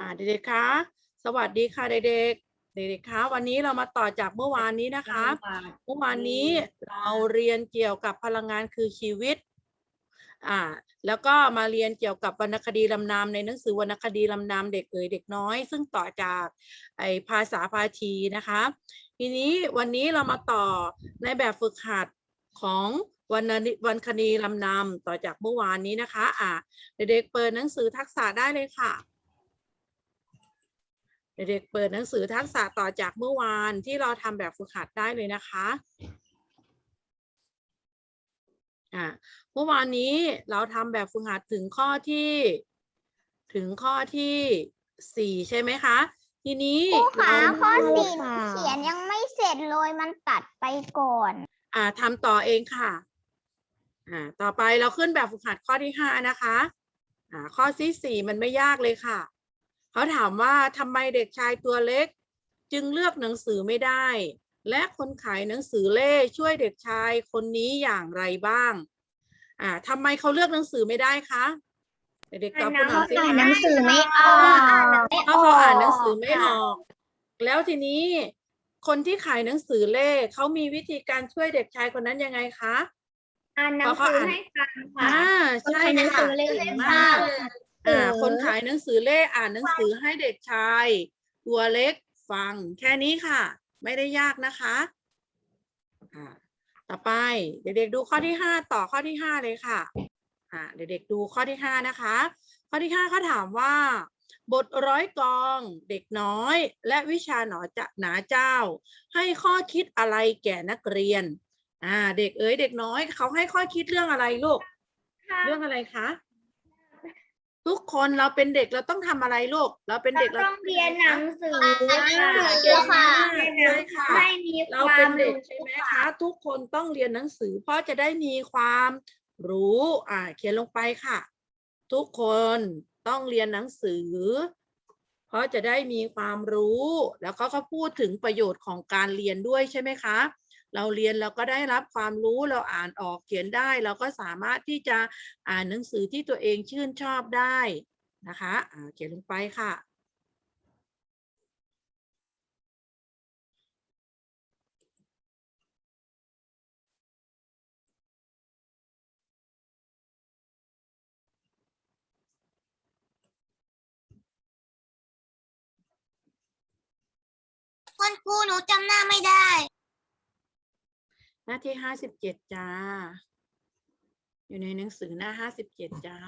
อ่าเด็กๆคะสวัสดีค่ะเด็กๆ เด็กๆคะวันนี้เรามาต่อจากเมื่อวานนี้นะคะ เมื่อวานนี้เราเรียนเกี่ยวกับพลังงานคือชีวิตอ่าแล้วก็มาเรียนเกี่ยวกับวรรณคดีลำนำในหนังสือวรรณคดีลำนำเด็กเอ๋ยเด็กน้อย ซึ่งต่อจากไอภาษาพาทีนะคะ ทีนี้วันนี้เรามาต่อในแบบฝึกหัดของวรรณนิวรรณคดีลำนำต่อจากเมื่อวานนี้นะคะอ่าเด็กๆเปิดหนังสือทักษะได้เลยค่ะ เด็กๆเปิดหนังสือทักษะต่อจากเมื่อวานที่เราทำแบบฝึกหัดได้เลยนะคะอ่าเมื่อวานนี้เราทำแบบฝึกหัดถึงข้อที่ ถึงข้อที่สี่ใช่ไหมคะ ทีนี้ครูคะเราข้อสี่ค่ะเขียนยังไม่เสร็จเลยมันตัดไปก่อน อ่าทำต่อเองค่ะ อ่า ต่อไปเราขึ้นแบบฝึกหัดข้อที่ห้านะคะ อ่า ข้อที่สี่มันไม่ยากเลยค่ะ เขาถามว่าทำไมเด็กชายตัวเล็ก จึงเลือกหนังสือไม่ได้ และคนขายหนังสือเล่ช่วยเด็กชายคนนี้อย่างไรบ้าง อ่าทำไมเขาเลือกหนังสือไม่ได้คะเด็กๆตอบคุณหน่อยสิอ่านคะหนังสือไม่ออกเพราะเขาอ่านหนังสือไม่ออก แล้วทีนี้คนที่ขายหนังสือเล่เขามีวิธีการช่วยเด็กชายคนนั้นยังไงคะอ่านหนังสือให้ฟังค่ะอ่าใช่คนขายหนังสืค่ะอเล่เก่งให้มาฟักง อ่าเออคนขายหนังสือเล่อ่านหนังสือให้เด็กชาย ตัวเล็กฟังแค่นี้ค่ะ ไม่ได้ยากนะคะอ่าต่อไปเด็กๆดูข้อที่ห้าต่อข้อที่ห้าเลยค่ะอ่าเด็กๆดูข้อที่ห้านะคะ ข้อที่ห้าเขาถามว่า บทร้อยกองเด็กน้อย และวิชาหนอจะหนาเจ้า ให้ข้อคิดอะไรแก่นักเรียนอ่าเด็กเอ๋ยเด็กน้อยเขาให้ข้อคิดเรื่องอะไรลูก เรื่องอะไรคะ ทุกคนเราเป็นเด็กเราต้องทำอะไรลูกเราเป็นเด็กเราต้องเรียนหนังสืออ่าค่ะเก่งมากเลยค่ะไม่มีคเราวาเป็นมเด็กรู้ใช่ไหมคะ ทุกคนต้องเรียนหนังสือ เพราะจะได้มีความรู้อ่าเขียนลงไปค่ะ ทุกคนต้องเรียนหนังสือ เพราะจะได้มีความรู้ แล้วเขาก็พูดถึงประโยชน์ของการเรียนด้วยใช่ไหมคะ เราเรียนเราก็ได้รับความรู้เราอ่านออกเขียนได้ เราก็สามารถที่จะอ่านหนังสือที่ตัวเองชื่นชอบได้นะคะเขียนลงไปค่ะคุณครูหนูจำหน้าไม่ได้ หน้าที่ห้าสิบเจ็ดจ้า อยู่ในหนังสือหน้าห้าสิบเจ็ดจ้า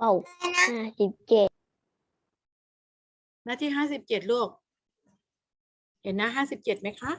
ว้าวห้าสิบเจ็ดหน้าที่ห้าสิบเจ็ดลูก เห็นหน้าห้าสิบเจ็ดไหมคะ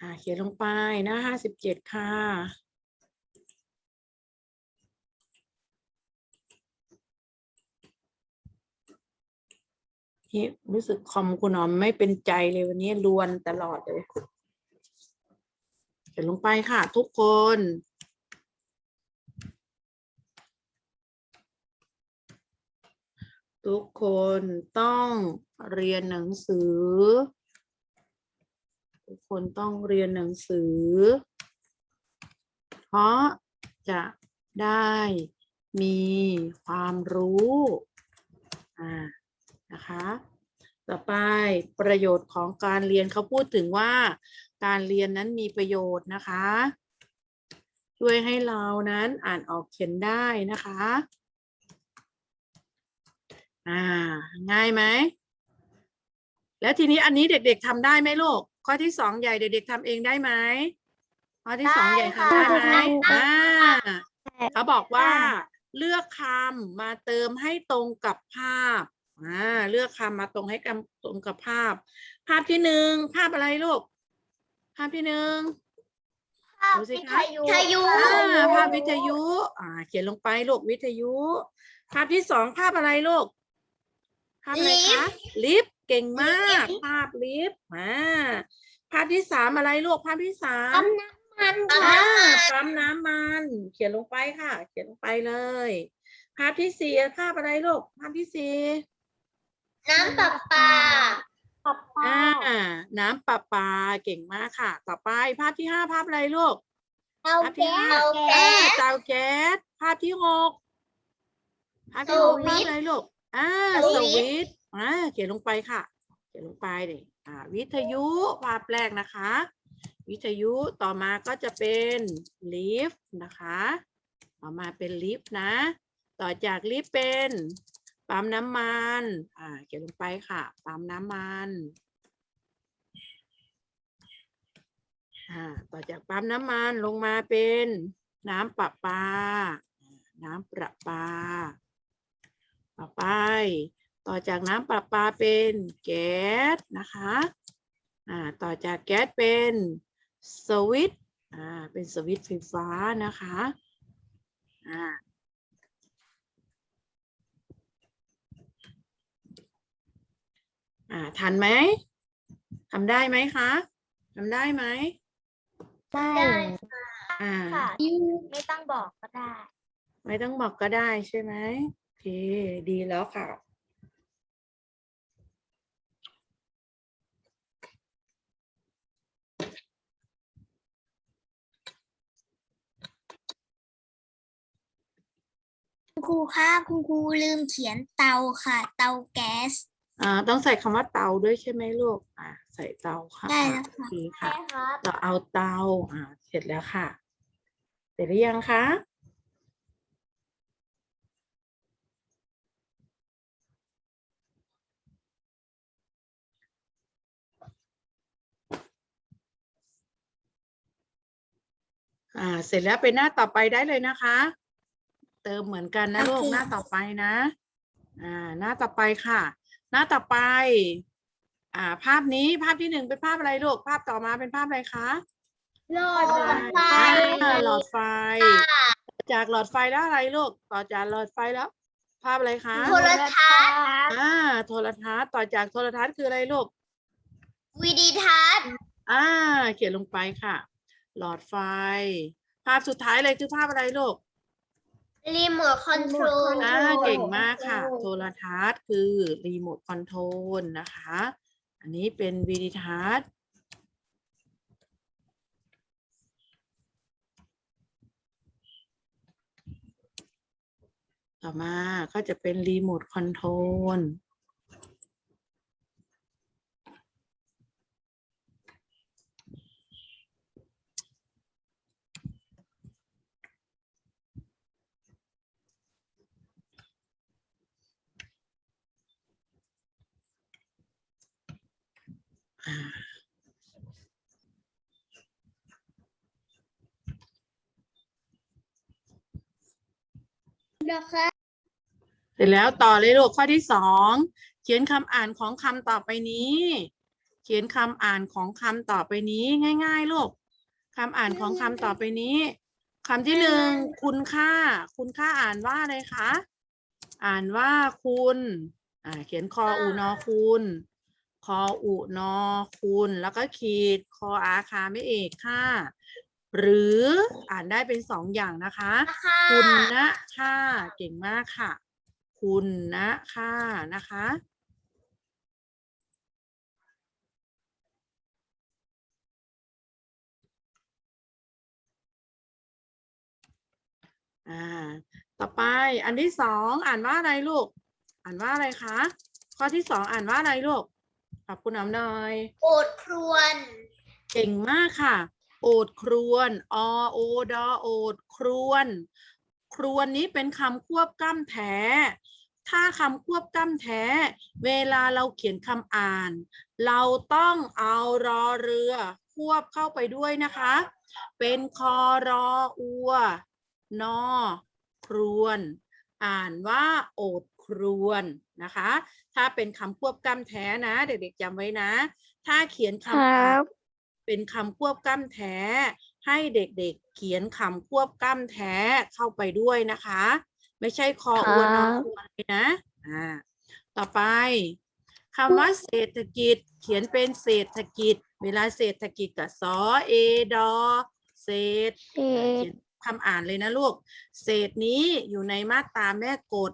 อ่า เขียนลงไปหน้าห้าสิบเจ็ดค่ะ ที่รู้สึกคอมคุณหอมไม่เป็นใจเลยวันนี้รวนตลอดเลยเขียนลงไปค่ะ ทุกคน ทุกคนต้องเรียนหนังสือ ทุกคนต้องเรียนหนังสือ เพราะจะได้มีความรู้ อ่า นะคะ ต่อไปประโยชน์ของการเรียนเขาพูดถึงว่า การเรียนนั้นมีประโยชน์นะคะ ช่วยให้เรานั้นอ่านออกเขียนได้นะคะอ่าง่ายไหม แล้วทีนี้อันนี้เด็กๆทำได้ไหมลูกข้อที่สองใหญ่เด็กๆทำเองได้ไหมข้อที่สองใหญ่ทำได้ไหมได้ค่ะอ่าเขาบอกว่าเลือกคำมาเติมให้ตรงกับภาพ อ่าเลือกคำมาตรงให้กับตรงกับภาพ ภาพที่หนึ่งภาพอะไรลูก ภาพที่หนึ่งดูสิคะวิทยุอ่าภาพวิทยุ อ่า เขียนลงไปลูกวิทยุ ภาพที่สองภาพอะไรลูก ภาพอะไรคะ ลิฟต์เก่งมาก ภาพลิฟต์อ่าภาพที่สามอะไรลูก ภาพที่สามปั๊มน้ำมันอ่าปั๊มน้ำมัน เขียนลงไปค่ะ เขียนลงไปเลย ภาพที่สี่ภาพอะไรลูก ภาพที่สี่ น้ำประปาอ่า น้ำประปาเก่งมากค่ะ ต่อไปภาพที่ห้าภาพอะไรลูก เตาภาพที่แก๊ห้าส เออเตาแก๊สภาพที่หกภาพที่หกสวิภาพตช์อะไรลูกอ่าสสวิวิตตช์ช์อ่าเขียนลงไปค่ะ เขียนลงไปเลยอ่า วิทยุภาพแรกนะคะ วิทยุต่อมาก็จะเป็นลิฟต์นะคะ ต่อมาเป็นลิฟต์นะ ต่อจากลิฟต์เป็น ปั๊มน้ำมันอ่าเขียนลงไปค่ะ ปั๊มน้ำมันอ่าต่อจากปั๊มน้ำมันลงมาเป็นน้ำประปา น้ำประปา ต่อไป ต่อจากน้ำประปาเป็นแก๊สนะคะอ่าต่อจากแก๊สเป็นสวิตอ่าเป็นสวิตไฟฟ้านะคะอ่า อ่าทันไหมทำได้ไหมคะทำได้ไหมได้อ่า ค่ะ ไม่ต้องบอกก็ได้ ไม่ต้องบอกก็ได้ใช่ไหมโอเค ดีแล้วค่ะ คุณครูคะคุณครูลืมเขียนเตาค่ะ เตาแก๊ส อ่าต้องใส่คำว่าเตาด้วยใช่ไหมลูกอ่าใส่เตาค่ะได้แล้วโอค่ะเคค่ะ ครับเราเอาเตาอ่าเสร็จแล้วค่ะ เสร็จหรือยังคะอ่าเสร็จแล้วเป็นหน้าต่อไปได้เลยนะคะ เติมเหมือนกันนะลูกโอเคหน้าต่อไปนะ อ่า หน้าต่อไปค่ะ หน้าต่อไป อ่า ภาพนี้ภาพที่หนึ่งเป็นภาพอะไรลูก ภาพต่อมาเป็นภาพอะไรคะ หลอดไฟอ่าหลอดไฟ จากหลอดไฟแล้วอะไรลูก ต่อจากหลอดไฟแล้ว ภาพอะไรคะโทรทัศน์อ่า โทรทัศน์ ต่อจากโทรทัศน์คืออะไรลูก วิดีทัศน์อ่า เขียนลงไปค่ะ หลอดไฟ ภาพสุดท้ายเลยคือภาพอะไรลูก รีโมทคอนโทรล อ่าเก่งมากค่ะ โทรทัศน์คือรีโมทคอนโทรลนะคะ อันนี้เป็นวิดีทัศน์ต่อมาก็จะเป็นรีโมทคอนโทรล นะคะเสร็จแล้วต่อเลยลูกข้อที่สองเขียนคำอ่านของคำต่อไปนี้ เขียนคำอ่านของคำต่อไปนี้ง่าย ๆลูกคำอ่านของคำต่อไปนี้คำที่หนึ่งคุณค่า คุณค่าอ่านว่าอะไรคะอ่านว่าคุณ อ่า เขียนคออูนอคุณ คออุนอคุณ แล้วก็ขีดคออาคาไม่เอกค่ะ หรืออ่านได้เป็นสองอย่างนะคะค่ะคุณนะค่าเก่งมากค่ะ คุณนะค่านะคะอ่าต่อไปอันที่สองอ่านว่าอะไรลูก อ่านว่าอะไรคะ ข้อที่สองอ่านว่าอะไรลูก ขอบคุณน้ำหน่อย โอดครวน เก่งมากค่ะ โอดครวน อโอดอโอดครวน ครวนนี้เป็นคำควบกล้ำแท้ ถ้าคำควบกล้ำแท้ เวลาเราเขียนคำอ่าน เราต้องเอารอเรือ ควบเข้าไปด้วยนะคะ เป็นคอรออัวนอครวน อ่านว่าโอดครวน นะคะ ถ้าเป็นคำควบกล้ำแท้นะ เด็กๆจำไว้นะ ถ้าเขียนครัคำอ่านบเป็นคำควบกล้ำแท้ ให้เด็กๆเขียนคำควบกล้ำแท้เข้าไปด้วยนะคะ ไม่ใช่คออวนอครับควรเลยนะอ่าต่อไปคำว่าเศรษฐกิจ เขียนเป็นเศรษฐกิจ เวลาเศรษฐกิจกับสอเอดอเศรษเศษเขียนคำอ่านเลยนะลูก เศษนี้อยู่ในมาตราแม่กฎ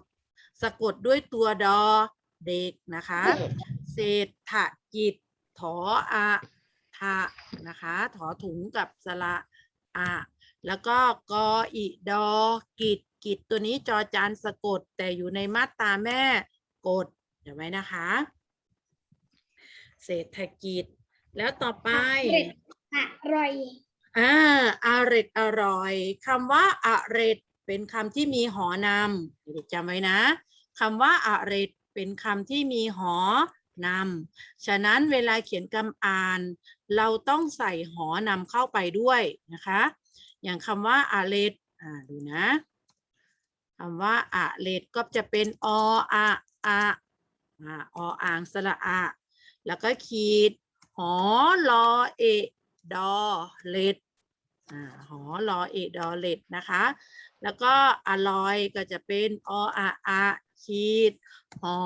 สะกดด้วยตัวดอเด็กนะคะ เศรษฐกิจถออะทะนะคะถอถุงกับสระอะแล้วก็กออิดอกิดกิดตัวนี้จอจานสะกดแต่อยู่ในมาตราแม่กดเดี๋ยวไว้นะคะ เศรษฐกิจ แล้วต่อไปอร่อยอ่าอาเร็ดอร่อยคำว่าอาเร็ด เป็นคำที่มีหอนำเด็กจำไว้นะคำว่าอาเร็ดเป็นคำที่มีหอนำฉะนั้นเวลาเขียนคำอ่าน เราต้องใส่หอนำเข้าไปด้วยนะคะ อย่างคำว่าอาเร็ดอ่าดูนะคำว่าอาเร็ดก็จะเป็นออะอะอ่าออ่างสระอะ แล้วก็ขีดหอลอเอดอเล็ด อ่าหอลอเอะดอเล็ดนะคะ แล้วก็อร่อยก็จะเป็นออะอะขีดหอ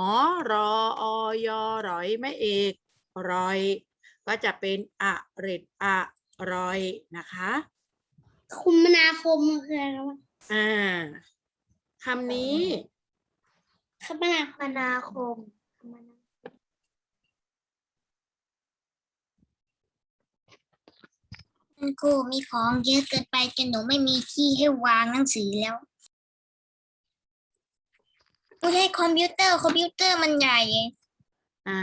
รออยอร้อยไม่เอกรอย ก็จะเป็นอะเร็ดอะรอยนะคะคมนาคมคืออะไรวะอ่าคำนี้คมนาคมนา คมคุณครูมีของเยอะเกินไปจนหนูไม่มีที่ให้วางหนังสือแล้วไม่ใช่คอมพิวเตอร์คอมพิวเตอร์มันใหญ่ อ่า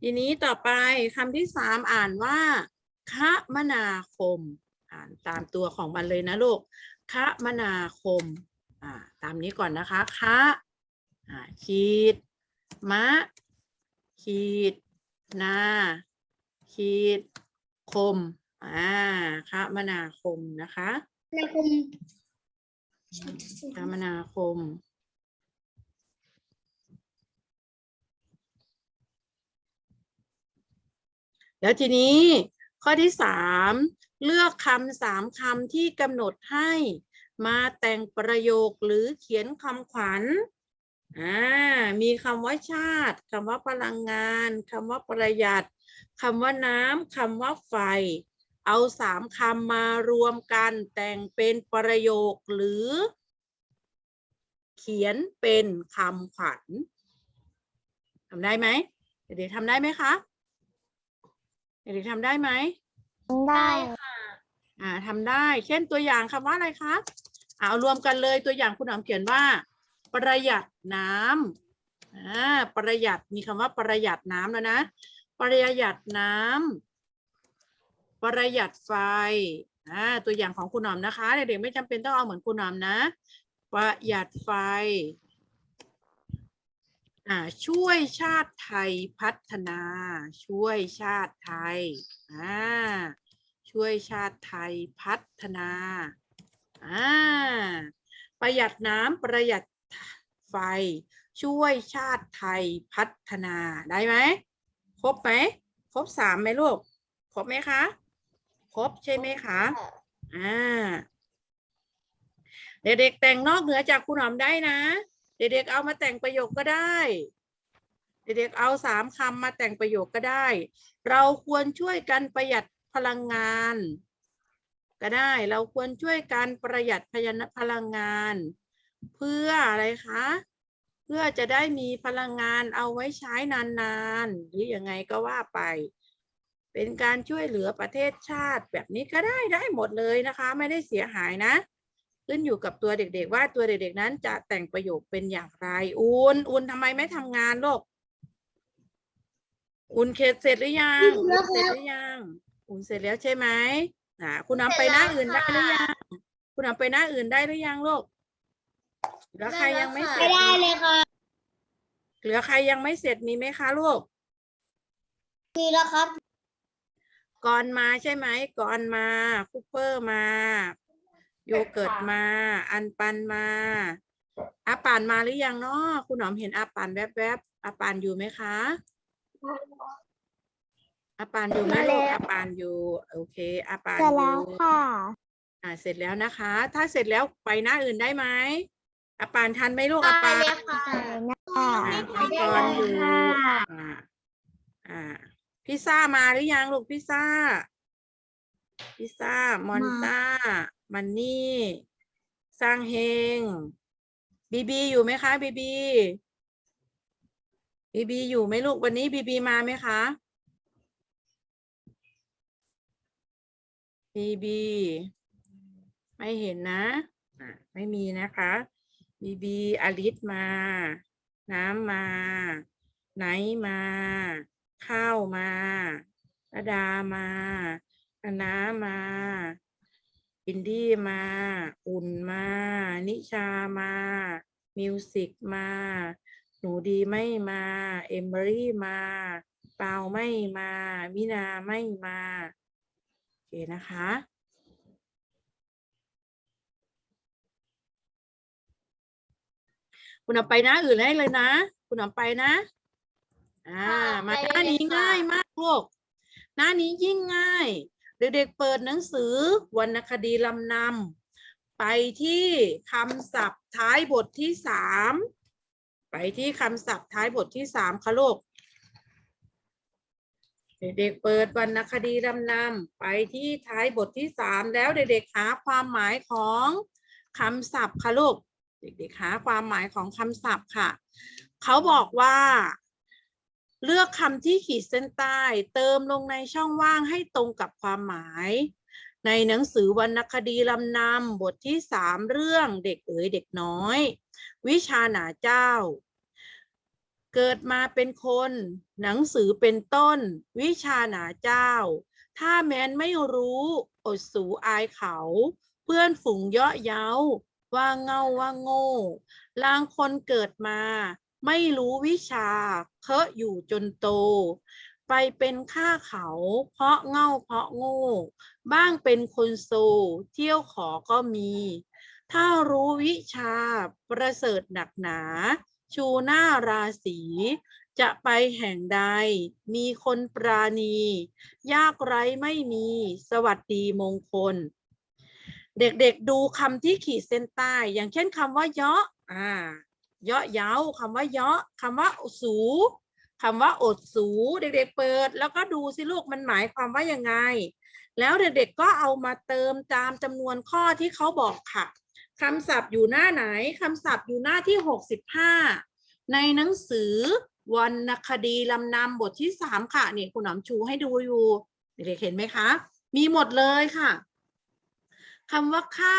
ทีนี้ต่อไปคำที่สามอ่านว่าคมนาคม อ่านตามตัวของมันเลยนะลูกคมนาคม อ่า ตามนี้ก่อนนะคะคะอ่าขีด มะ ขีด นา ขีด คม อ่าคมนาคมนะคะนาคมคมนาคม แล้วทีนี้ข้อที่สามเลือกคำสามคำที่กำหนดให้มาแต่งประโยคหรือเขียนคำขวัญอ่ามีคำว่าชาติคำว่าพลังงานคำว่าประหยัดคำว่าน้ำคำว่าไฟ เอาสามคำมารวมกันแต่งเป็นประโยคหรือ เขียนเป็นคำขวัญทำได้ไหมเด็กๆทำได้ไหมคะเด็กๆทำได้ไหมได้อ่าทำได้ เช่นตัวอย่างคำว่าอะไรคะอ่าเอารวมกันเลยตัวอย่างคุณหอมเขียนว่า ประหยัดน้ำอ่าประหยัดมีคำว่าประหยัดน้ำแล้วนะ ประหยัดน้ำ ประหยัดไฟอ่าตัวอย่างของคุณหนอมนะคะ เด็กๆไม่จำเป็นต้องเอาเหมือนคุณหนอมนะ ประหยัดไฟอ่าช่วยชาติไทยพัฒนา ช่วยชาติไทยอ่าช่วยชาติไทยพัฒนาอ่าประหยัดน้ำประหยัดไฟ ช่วยชาติไทยพัฒนาได้ไหมครบไหมครบสามไหมลูกครบไหมคะ ครบใช่ไหมคะ อ่า เด็กๆแต่งนอกเหนือจากคุณหอมได้นะ เด็กๆเอามาแต่งประโยคก็ได้ เด็กๆเอาสามคำมาแต่งประโยคก็ได้ เราควรช่วยกันประหยัดพลังงาน ก็ได้ เราควรช่วยกันประหยัดพยานพลังงาน เพื่ออะไรคะเพื่อจะได้มีพลังงานเอาไว้ใช้นานๆ หรือยังไงก็ว่าไป เป็นการช่วยเหลือประเทศชาติแบบนี้ก็ได้ได้หมดเลยนะคะ ไม่ได้เสียหายนะ ขึ้นอยู่กับตัวเด็ก ๆ ว่าตัวเด็ก ๆ นั้นจะแต่งประโยคเป็นอย่างไรอุนอุนทำไมไม่ทำงานลูกอุนเขตเสร็จหรือยังอุนเสร็จหรือยังอุนเสร็จแล้วใช่ไหมอ่าคุณนำไปหน้าอื่นได้หรือยัง คุณนำไปหน้าอื่นได้หรือยังลูก เหลือใครยังไม่เสร็ไม่จได้เลยค่ะ เหลือใครยังไม่เสร็จมีไหมคะลูก มีแล้วครับ ก่อนมาใช่ไหมก่อนมาคุปเปอร์มา โยเกิร์ตมา อันปันมาอาปานมาหรือยังเนาะคุณหอมเห็นอาปานแวบๆอาปานอยู่ไหมคะอาปานอยู่ไหมมาแล้ลูกวอาปานอยู่ โอเคอาปานเสร็จอแล้วยู่ค่ะอ่าเสร็จแล้วนะคะ ถ้าเสร็จแล้วไปหน้าอื่นได้ไหมอาปานทันไหมลูกอาปานได้เลยค่ะค่ะอ่ามังกรอยู่อ่าอ่า พิซซ่ามาหรือยังลูกพิซซ่า พิซซ่ามอนต้า มันนี่สร้างเฮงบีบีอยู่ไหมคะบีบีบีบีอยู่ไหมลูกวันนี้บีบีมาไหมคะบีบีไม่เห็นนะอะไม่มีนะคะบีบีอลิสมา น้ำมาไนท์มา ข้าวมาระดามาคณะมาอินดี้มา อุ่นมา นิชามา มิวสิกมา หนูดีไม่มา เอมเบอรี่มาเปาไม่มา มินาไม่มา โอเคนะคะ คุณเอาไปน้าอื่นได้เลยนะ คุณเอาไปนะ อ่าค่ะมาไปหน้าเลยนี้ค่ะง่ายมากลูกหน้านี้ยิ่งง่าย เด็กๆเปิดหนังสือวรรณคดีลำนำไปที่คำศัพท์ท้ายบทที่สามไปที่คำศัพท์ท้ายบทที่สามค่ะลูกเด็กๆเปิดวรรณคดีลำนำไปที่ท้ายบทที่สามแล้วเด็กๆหาความหมายของคำศัพท์ค่ะลูกเด็กๆหาความหมายของคำศัพท์ค่ะ เขาบอกว่า เลือกคำที่ขีดเส้นใต้ เติมลงในช่องว่างให้ตรงกับความหมาย ในหนังสือวรรณคดีลำนำบทที่สามเรื่องเด็กเอ๋ยเด็กน้อย วิชาหนาเจ้า เกิดมาเป็นคน หนังสือเป็นต้น วิชาหนาเจ้า ถ้าแม้นไม่รู้อดสูอายเขา เพื่อนฝูงเยาะเย้าว่าเงาว่าโง่ลางคนเกิดมา ไม่รู้วิชาเคอะอยู่จนโต ไปเป็นข้าเขา เพราะเง่าเพราะโง่ บ้างเป็นคนโซ เที่ยวขอก็มี ถ้ารู้วิชาประเสริฐหนักหนา ชูหน้าราศีจะไปแห่งใด มีคนปราณี ยากไร้ไม่มี สวัสดีมงคล เด็กๆดูคำที่ขีดเส้นใต้ อย่างเช่นคำว่าเยาะอ่า เยาะเย้าคำว่าเยาะคำว่าสูคำว่าอดสูเด็กๆเปิด แล้วก็ดูสิลูกมันหมายความว่ายังไง แล้วเด็กๆก็เอามาเติมตามจำนวนข้อที่เขาบอกค่ะคำศัพท์อยู่หน้าไหนคำศัพท์อยู่หน้าที่หกสิบห้าในหนังสือวรรณคดีลำนำบทที่สามค่ะนี่คุณหนอมชูให้ดูอยู่เด็กๆเห็นไหมคะ มีหมดเลยค่ะคำว่าค่า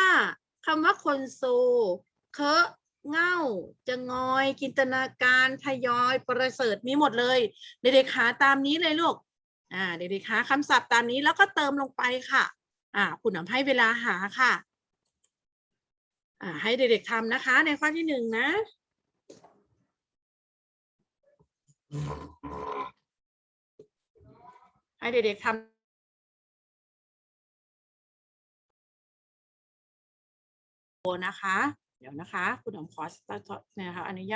คำว่าคนโซ เคอะ เง่าจะงอยจินตนาการทยอยประเสริฐมีหมดเลย เด็กๆหาตามนี้เลยลูกอ่าเด็กๆหาคำศัพท์ตามนี้แล้วก็เติมลงไปค่ะ อ่าคุณหนำให้เวลาหาค่ะอ่าให้เด็กๆทำนะคะ ในข้อที่หนึ่งนะให้เด็กๆทำนะคะ เดี๋ยวนะคะ คุณหอมขอนะคะอนุญาต